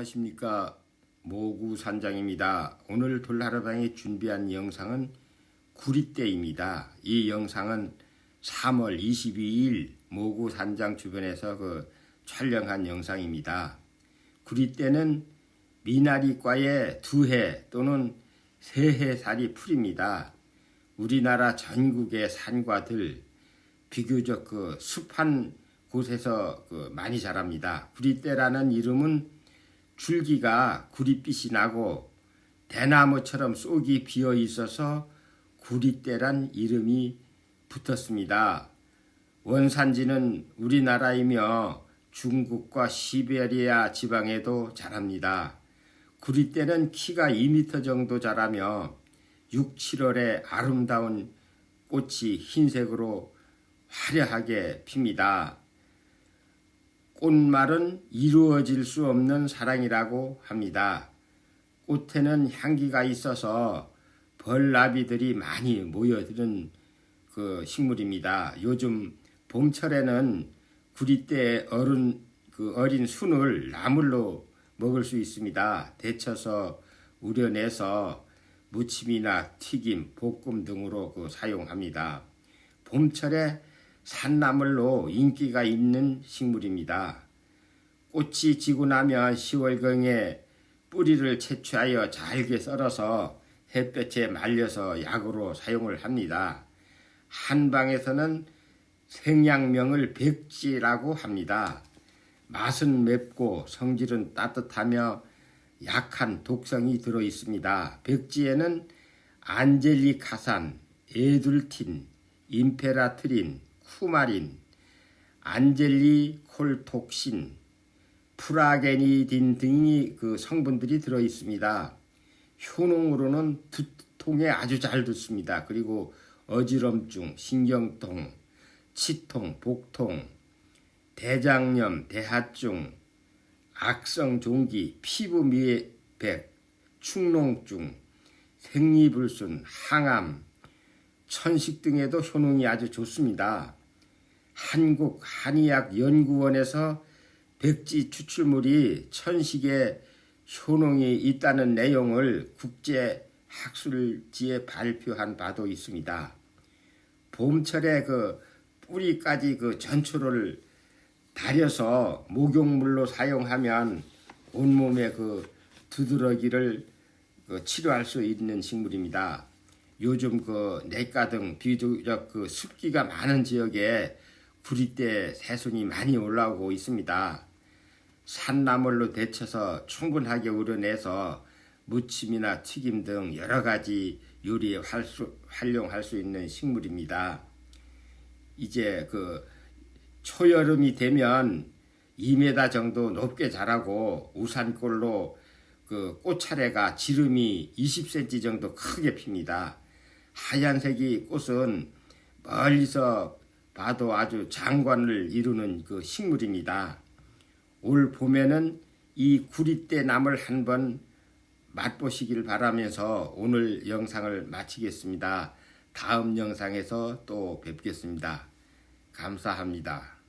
안녕하십니까 모구 산장입니다. 오늘 돌하루방에 준비한 영상은 구리대입니다. 이 영상은 3월 22일 모구 산장 주변에서 그 촬영한 영상입니다. 구리대는 미나리과의 두 해 또는 세 해 살이 풀입니다. 우리나라 전국의 산과들 비교적 그 습한 곳에서 그 많이 자랍니다. 구리대라는 이름은 줄기가 구릿빛이 나고 대나무처럼 쏙이 비어 있어서 구리대란 이름이 붙었습니다. 원산지는 우리나라이며 중국과 시베리아 지방에도 자랍니다. 구리대는 키가 2m 정도 자라며 6, 7월에 아름다운 꽃이 흰색으로 화려하게 핍니다. 꽃말은 이루어질 수 없는 사랑이라고 합니다. 꽃에는 향기가 있어서 벌나비들이 많이 모여드는 그 식물입니다. 요즘 봄철에는 구리대 어른 그 어린 순을 나물로 먹을 수 있습니다. 데쳐서 우려내서 무침이나 튀김, 볶음 등으로 그 사용합니다. 봄철에 산나물로 인기가 있는 식물입니다. 꽃이 지고 나면 10월경에 뿌리를 채취하여 잘게 썰어서 햇볕에 말려서 약으로 사용을 합니다. 한방에서는 생양명을 백지라고 합니다. 맛은 맵고 성질은 따뜻하며 약한 독성이 들어 있습니다. 백지에는 안젤리카산, 에둘틴, 임페라트린, 쿠마린, 안젤리 콜톡신, 프라게니딘 등이 그 성분들이 들어 있습니다. 효능으로는 두통에 아주 잘 듣습니다. 그리고 어지럼증, 신경통, 치통, 복통, 대장염, 대하증, 악성 종기, 피부 미백, 축농증, 생리불순, 항암, 천식 등에도 효능이 아주 좋습니다. 한국 한의학 연구원에서 백지 추출물이 천식에 효능이 있다는 내용을 국제 학술지에 발표한 바도 있습니다. 봄철에 그 뿌리까지 그 전초를 다려서 목욕물로 사용하면 온몸의 그 두드러기를 그 치료할 수 있는 식물입니다. 요즘 그 내과 등 비교적 그 습기가 많은 지역에 구리대 새순이 많이 올라오고 있습니다. 산나물로 데쳐서 충분하게 우려내서 무침이나 튀김 등 여러 가지 요리에 활수, 활용할 수 있는 식물입니다. 이제 그 초여름이 되면 2m 정도 높게 자라고 우산골로 그 꽃차례가 지름이 20cm 정도 크게 핍니다. 하얀색이 꽃은 멀리서 봐도 아주 장관을 이루는 그 식물입니다. 올 봄에는 이 구리대 나물 한번 맛보시길 바라면서 오늘 영상을 마치겠습니다. 다음 영상에서 또 뵙겠습니다. 감사합니다.